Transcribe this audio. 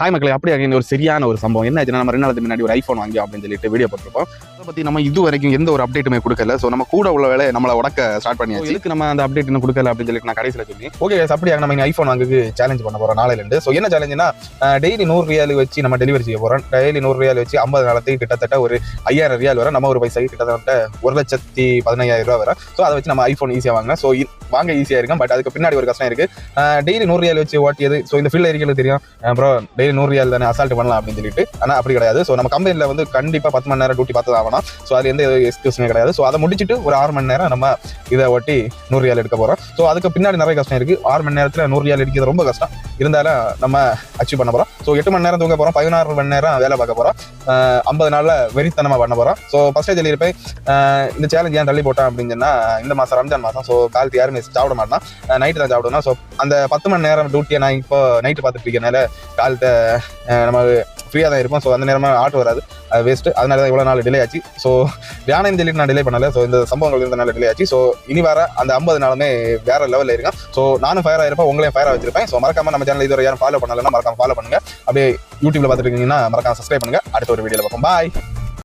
Hi மக்களே அப்படி அங்கே ஒரு சரியான ஒரு சம்பவம். என்ன ஆச்சுன்னா நம்ம ரெண்டு நாளுக்கு முன்னாடி ஒரு ஐஃபோன் வாங்கி அப்படின்னு சொல்லிட்டு வீடியோ போட்டிருப்போம். அதை பற்றி நம்ம இது வரைக்கும் எந்த ஒரு அப்டேட்டுமே கொடுக்கல. ஸோ நம்ம கூட உள்ள வேலை நம்மளை உடக்க ஸ்டார்ட் பண்ணியாச்சு. இதுக்கு நம்ம அந்த அப்டேட் இன்னும் கொடுக்கல அப்படின்னு சொல்லிட்டு நான் கடைசியில் சொல்லி. ஓகே அப்படியாக நம்ம இங்கே ஐஃபோன் வாங்குக்கு சேலஞ்ச் பண்ண போகிறோம் நாளையிலேருந்து. ஸோ என்ன சேலஞ்சுனா டெய்லி நூறு ரியால் வச்சு நம்ம டெலிவரி செய்ய போகிறோம் டெய்லி நூறு ரியால் வச்சு ஐம்பது நாளத்துக்கு கிட்டத்தட்ட ஒரு ஐயாயிரம் ரியால் வர நம்ம ஒரு பைசாக்கு கிட்டத்தட்ட ஒரு லட்சத்தி பதினையாயிரம் ரூபா வரும் ஸோ அதை வச்சு நம்ம ஐஃபோன் ஈஸியாக வாங்க ஸோ வாங்க ஈஸியாக இருக்கும். பட் அதுக்கு பின்னாடி ஒரு கஷ்டம் இருக்குது டெய்லி நூறு ரியால் வச்சு ஓட்டியது ஸோ இந்த ஃபீல்டில் இருக்கிறது தெரியும். ப்ரோ டெய்லி நூறு ரியால் தானே அசால்ட் பண்ணலாம் அப்படின்னு சொல்லிட்டு. ஆனால் அப்படி கிடையாது. ஸோ நம்ம கம்பெனியில் வந்து கண்டிப்பாக பத்து மணி நேரம் டியூட்டி பார்த்து தான் ஆகணும். ஸோ அது எந்த எக்ஸ்கியூஸுமே கிடையாது. ஸோ அதை முடிச்சுட்டு ஒரு ஆறு மணி நேரம் நம்ம இதை ஒட்டி நூறு ரியால் எடுக்க போகிறோம் ஸோ அதுக்கு பின்னாடி நிறைய கஷ்டம் இருக்குது ஆறு மணி நேரத்தில் நூறு ரியால் எடுக்கிறது ரொம்ப கஷ்டம். இருந்தாலும் நம்ம அச்சீவ் பண்ண போகிறோம் ஸோ எட்டு மணி நேரம் தூங்க போகிறோம் பதினாறு மணி நேரம் வேலை பார்க்க போகிறோம் ஐம்பது நாளில் வெறித்தனமாக பண்ண போகிறோம் ஸோ ஃபஸ்ட்டே சொல்லியிருப்பேன் ஆஹ் இந்த சேலஞ்ச் ஏன் தள்ளி போட்டேன் அப்படின்னு சொன்னா இந்த மாதம் ரம்ஜான் மாதம் ஸோ காலத்து யாருமே சாப்பிட மாட்டேன். நைட்டு தான் சாப்பிடணும். ஸோ அந்த பத்து மணி நேரம் டியூட்டியை நான் இப்போ நைட்டு பார்த்துட்டு இருக்கனால காலத்தை நம்ம ஃப்ரீயாக தான் இருப்போம் ஸோ அந்த நேரமாக ஆட்டோ வராது. அது வேஸ்ட்டு அதனால தான் இவ்வளோ நாள் டிலே ஆச்சு. ஸோ வேணாம் சொல்லிட்டு நான் டிலே பண்ணல. ஸோ இந்த சம்பவங்கள் இருந்தனால டிலே ஆச்சு. ஸோ இனி வர அந்த ஐம்பது நாளுமே வேற லெவலில் இருக்கேன். ஸோ நானும் ஃபயர் ஆயிருப்பேன் உங்களையும் ஃபயர் வச்சிருப்பேன். ஸோ மறக்காம நம்ம சேனல் இதுவரை யாரும் ஃபாலோ பண்ணலன்னா மறக்காம ஃபாலோ பண்ணுங்க. அப்படியே யூடியூப்ல பார்த்துட்டு இருக்கீங்கன்னா மறக்காம சப்ஸ்கிரைப் பண்ணுங்க. அடுத்த ஒரு வீடியோவில் பார்ப்போம். பாய்